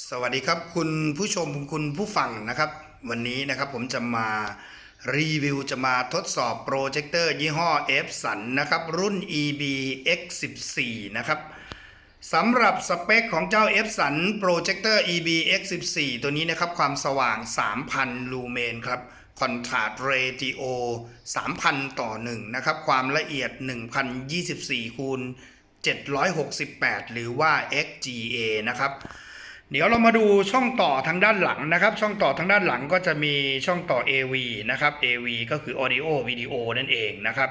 สวัสดีครับคุณผู้ชมคุณผู้ฟังนะครับ วันนี้นะครับผมจะมารีวิวจะมาทดสอบโปรเจคเตอร์ยี่ห้อ f สันนะครับ รุ่น EB X14 นะครับสำหรับสเปคของเจ้า f สันโปรเจคเตอร์ EB X14 ตัวนี้นะครับความสว่าง 3,000 ลูเมนครับคอนทราสต์เรติโอ3,000 ต่อ 1 นะครับ ความละเอียด 1,024คูณ768 หรือว่า XGA นะครับ เดี๋ยวเรามาดูช่องต่อทางด้านหลังนะครับ ช่องต่อทางด้านหลังก็จะมีช่องต่อ AV นะครับ AV ก็คือ Audio Video นั่นเองนะครับ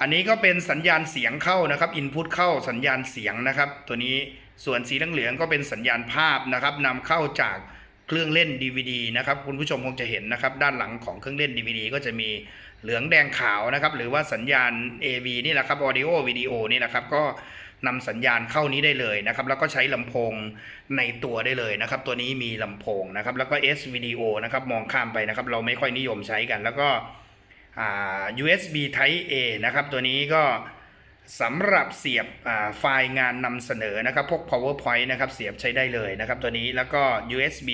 อันนี้ก็เป็นสัญญาณเสียงเข้านะครับ Input เข้าสัญญาณเสียงนะครับ ตัวนี้ส่วนสีเหลืองๆก็เป็นสัญญาณภาพนะครับนำเข้าจากเครื่องเล่น DVD นะครับ คุณผู้ชมคงจะเห็นนะครับ ด้านหลังของเครื่องเล่น DVD ก็จะมี เหลืองแดงขาวนะครับ หรือว่าสัญญาณ AV นี่แหละครับ Audio Video นี่แหละครับ ก็นำสัญญาณเข้านี้ได้เลยนะครับ แล้วก็ใช้ลำโพงในตัวได้เลยนะครับ ตัวนี้มีลำโพงนะครับ แล้วก็ S Video นะครับ มองข้ามไปนะครับ เราไม่ค่อยนิยมใช้กัน แล้วก็อ่า USB Type A นะครับ ตัวนี้ก็ สำหรับเสียบไฟล์งานนำเสนอนะครับ พวก PowerPoint นะครับ เสียบใช้ได้เลยนะครับตัวนี้แล้วก็ USB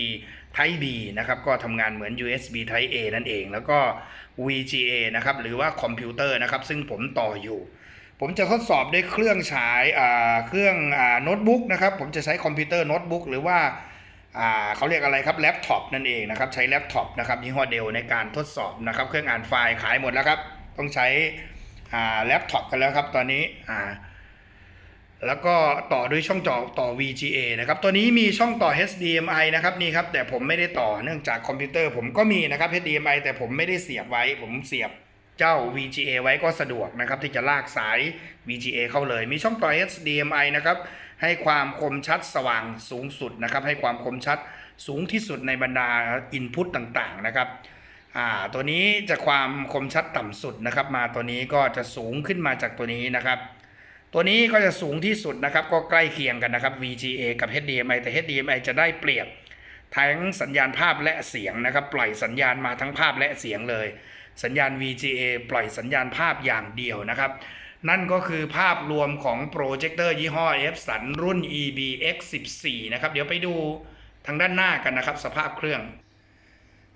Type B นะครับ ก็ทำงานเหมือน USB Type A นั่นเอง แล้วก็ VGA นะครับ หรือว่าคอมพิวเตอร์นะครับ ซึ่งผมต่ออยู่ ผมจะทดสอบด้วยเครื่องฉายาเครื่องโน้ตบุ๊กนะครับ ผมจะใช้คอมพิวเตอร์โน้ตบุ๊กหรือว่าอ่าเขาเรียกอะไรครับแล็ปท็อปนั่นเองนะครับ ใช้แล็ปท็อปนะครับยี่ห้อเดลในการทดสอบนะครับ เครื่องอ่านไฟล์ขายหมดแล้วครับ ต้องใช้ อ่าแล็ปท็อปกันแล้วครับตอนนี้อ่าแล้วก็ต่อด้วยช่องจอต่อ VGA นะครับ ตัวนี้มีช่องต่อ HDMI นะครับนี่ครับ แต่ผมไม่ได้ต่อเนื่องจากคอมพิวเตอร์ผมก็มีนะครับ HDMI แต่ผมไม่ได้เสียบไว้ ผมเสียบเจ้า VGA ไว้ก็สะดวกนะครับ ที่จะลากสาย VGA เข้าเลย มีช่องต่อ HDMI นะครับ ให้ความคมชัดสว่างสูงสุดนะครับ ให้ความคมชัดสูงที่สุดในบรรดา Input ต่างๆนะครับ อ่าตัวนี้จะความคมชัดต่ำสุดนะครับ มาตัวนี้ก็จะสูงขึ้นมาจากตัวนี้นะครับ ตัวนี้ก็จะสูงที่สุดนะครับ ก็ใกล้เคียงกันนะครับ VGA กับ HDMI แต่ HDMI จะได้เปรียบทั้งสัญญาณภาพและเสียงนะครับ ปล่อยสัญญาณมาทั้งภาพและเสียงเลย สัญญาณ VGA ปล่อยสัญญาณภาพอย่างเดียวนะครับ นั่นก็คือภาพรวมของโปรเจคเตอร์ยี่ห้อ f สันรุ่น EBX14 นะครับ เดี๋ยวไปดูทางด้านหน้ากันนะครับ สภาพเครื่อง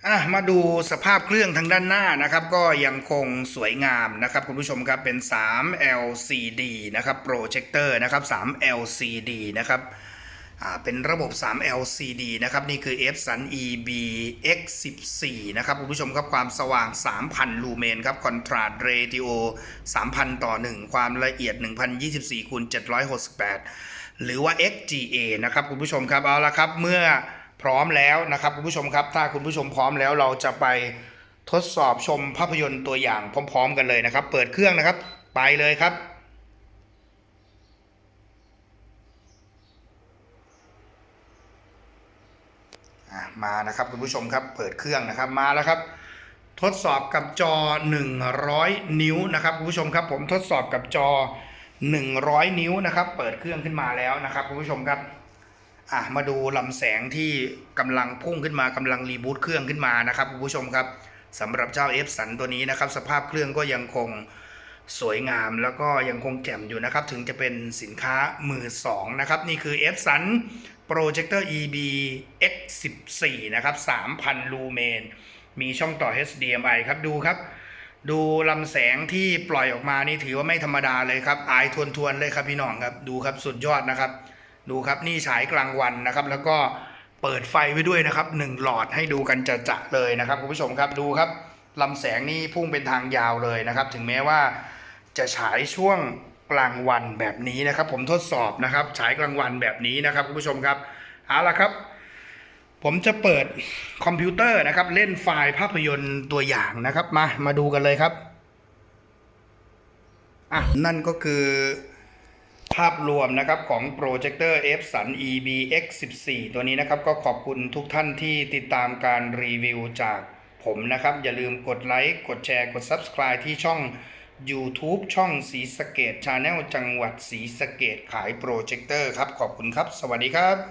อะมาดูสภาพเครื่องทางด้านหน้านะครับ ก็ยังคงสวยงามนะครับคุณผู้ชมครับเป็น 3 LCD นะครับโปรเจคเตอร์นะครับ3 LCD นะครับอ่าเป็นระบบ 3 LCD นะครับนี่คือ f s u n EB X14 นะครับคุณผู้ชมครับความสว่าง 3,000 ลูเมนครับคอนทราสต์เรติโอ3,000 ต่อ 1 ความละเอียด 1,024คูณ768 หรือว่า XGA นะครับคุณผู้ชมครับเอาละครับเมื่อ พร้อมแล้วนะครับคุณผู้ชมครับ ถ้าคุณผู้ชมพร้อมแล้วเราจะไปทดสอบชมภาพยนตร์ตัวอย่างพร้อม ๆ กันเลยนะครับ เปิดเครื่องนะครับ ไปเลยครับมานะครับคุณผู้ชมครับเปิดเครื่องนะครับมาแล้วครับ ทดสอบกับจอ 100 นิ้วนะครับคุณผู้ชมครับ ผมทดสอบกับจอ 100 นิ้วนะครับ เปิดเครื่องขึ้นมาแล้วนะครับคุณผู้ชมครับ อะมาดูลำแสงที่กำลังพุ่งขึ้นมากำลังรีบูตเครื่องขึ้นมานะครับคุณผู้ชมครับสำหรับเจ้า F สันตัวนี้นะครับ สภาพเครื่องก็ยังคงสวยงามแล้วก็ยังคงแจ่มอยู่นะครับ ถึงจะเป็นสินค้ามือสองนะครับ นี่คือ F สัน Projector EB X14 นะครับ 3,000 ลูเมน มีช่องต่อ HDMI ครับดูครับ ดูลำแสงที่ปล่อยออกมานี่ถือว่าไม่ธรรมดาเลยครับ อายทวนๆเลยครับพี่น้องครับ ดูครับสุดยอดนะครับ ดูครับนี่ฉายกลางวันนะครับ แล้วก็เปิดไฟไว้ด้วยนะครับหนึ่งหลอดให้ดูกันจะจะๆเลยนะครับคุณผู้ชมครับดูครับลำแสงนี่พุ่งเป็นทางยาวเลยนะครับ ถึงแม้ว่าจะฉายช่วงกลางวันแบบนี้นะครับ ผมทดสอบนะครับฉายกลางวันแบบนี้นะครับคุณผู้ชมครับเอาละครับ ผมจะเปิดคอมพิวเตอร์นะครับ เล่นไฟล์ภาพยนตร์ตัวอย่างนะครับ มามาดูกันเลยครับอะนั่นก็คือ ภาพรวมนะครับของโปรเจคเตอร์ F s u n EB X14 ตัวนี้นะครับก็ขอบคุณทุกท่านที่ติดตามการรีวิวจากผมนะครับ อย่าลืมกดไลค์กดแชร์กด Subscribe ที่ช่อง YouTube ช่องสีสเกตชาแนลจังหวัดสีสเกตขายโปรเจคเตอร์ครับ ขอบคุณครับ สวัสดีครับ